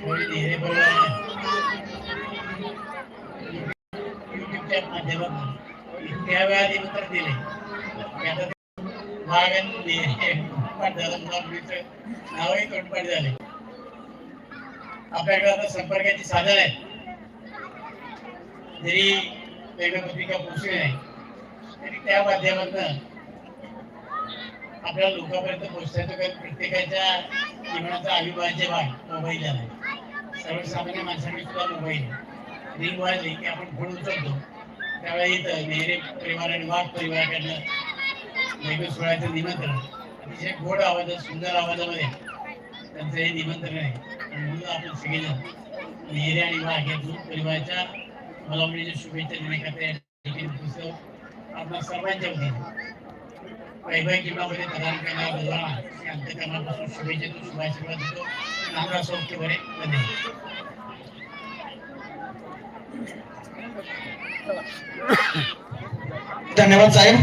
थोडी नेहरे युट्यूबच्या माध्यमातून इतक्या वेळा निमंत्रण दिले आता तोंडपाठ झालं मुलामुलीचं नावही तोंडपाठ झाले आपल्याकडे आता संपर्काची साधन आहे जरी वेगळ्या पत्रिका पोचली नाही तरी त्या माध्यमातून आपल्या लोकांपर्यंत पोहोचण्याचं प्रत्येकाच्या जीवनाचा अविभाज्य भाग मोबाईल झाला आहे. सर्वसामान्य माणसांनी सुद्धा मोबाईल रिंग वाजली की आपण फोन उचलतो. त्यावेळी इथं नेहरे परिवार आणि वाघ परिवाराकडनं वेगळं सोहळ्याचं निमंत्रण. अतिशय गोड आवाजात सुंदर आवाजामध्ये त्यांचं हे निमंत्रण आहे. आणि म्हणून आपण सगळेजण नेहरे आणि वाघ या दोन परिवाराच्या मला म्हणजे शुभेच्छा देण्याकरता या ठिकाणी आपल्या सर्वांच्या वतीने. वैभव जीवनामध्ये प्रदान करणारा बदला या अंतकरणापासून शुभेच्छा शुभाशीर्वाद देतो. नामराव सौख्य बरे. धन्यवाद. धन्यवाद साहेब.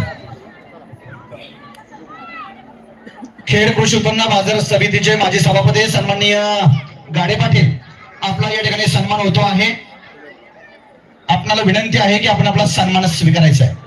खेड कृषी उत्पन्न बाजार समितीचे माजी सभापती सन्माननीय गाडे पाटील आपला या ठिकाणी सन्मान होतो आहे. आपणाला विनंती आहे की आपण आपला सन्मान स्वीकारायचा आहे.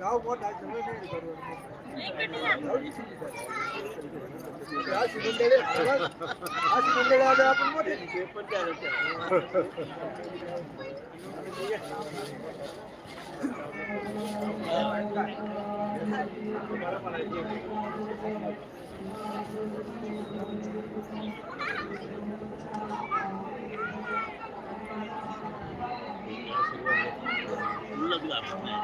गाव मोठा आहे, सगळं नाही बरोबर. अशी मंडळी अशी मंडळी आले आपण मोठे घाबरू नका साधू संत वारकरी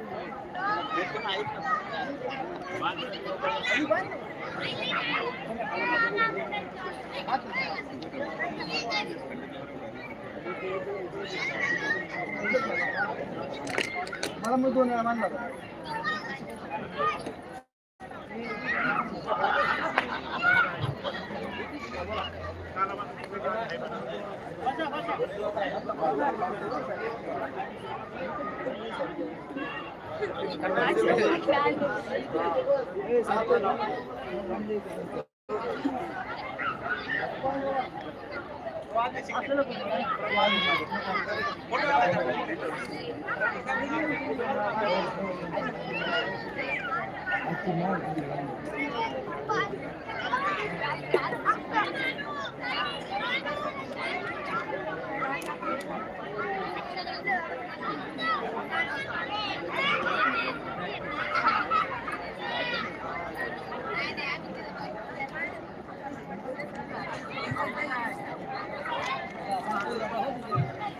नामांकित दिंडीकर साधी माणसं मुलांना लाभ. माझं एक संतोष. खरं आहे की नाही महाराज? इतकं जग त्यांचं वेगळं आहे. हे पण आहेत ना. वाद- मला मग दोन वेळा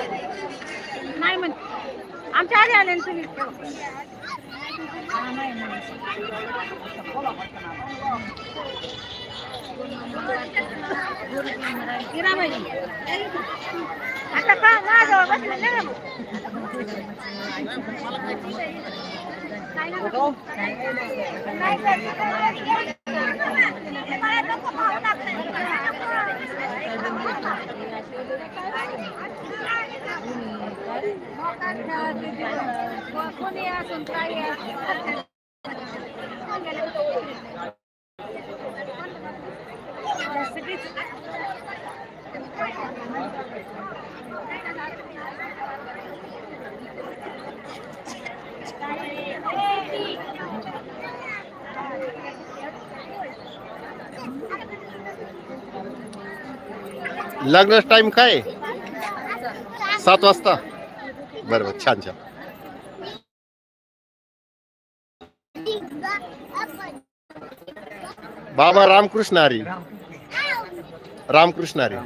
नाही म्हण. आमच्या आधी आले ना तुम्ही. हिराबाई. आता का माझ्याजवळ बसले ना? लग्न टाइम काय? सात वाजता. बरं बरं छान छान. बाबा रामकृष्ण हरी. रामकृष्ण हरी.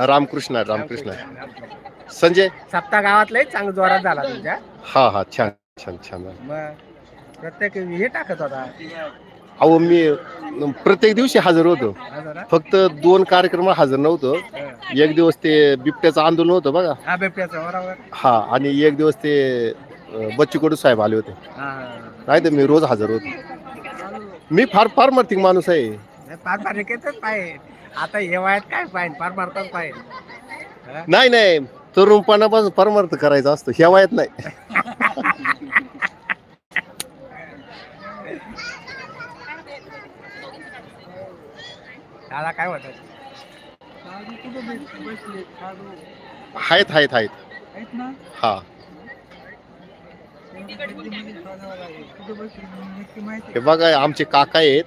रामकृष्ण रामकृष्ण. संजय? सप्ताह गावातलाही चांगला जोरात झाला तुमच्या. हा हा छान छान छान. मग प्रत्येक हे टाकत होता. अहो मी प्रत्येक दिवशी हजर होतो. फक्त दोन कार्यक्रम हजर नव्हतो. एक दिवस ते बिबट्याचं आंदोलन होतं बघा. हा बिबट्याचा हा आणि एक दिवस ते बच्चू कडू साहेब आले होते. नाही तर मी रोज हजर होतो. मी फार फार मार्थिक माणूस आहे. पाहिजे. आता हे वयात काय पाहिजे? पार मारताच पाहिजे. नाही नाही. तरुणपणापासून परमार्थ करायचा असतो. ह्या वयात नाही. दादा काय होत आहेत आहेत आहेत हा. हे बघा आमचे काका आहेत.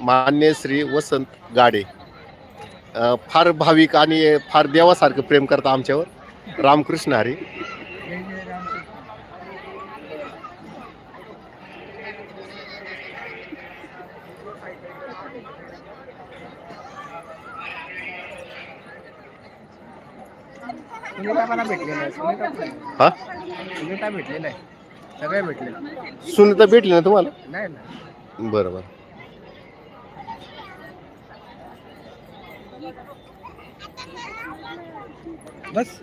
मान्य श्री वसंत गाडे. अं, फार भाविक आणि फार देवासारखं प्रेम करता आमच्यावर. रामकृष्ण हरी सुनीता मला भेटलेलं आहे सुनीता हा? सुनीता भेटलेलं आहे. सगळे भेटले. सुनीता भेटली ना तुम्हाला? नाही ना बरं बरं. बस.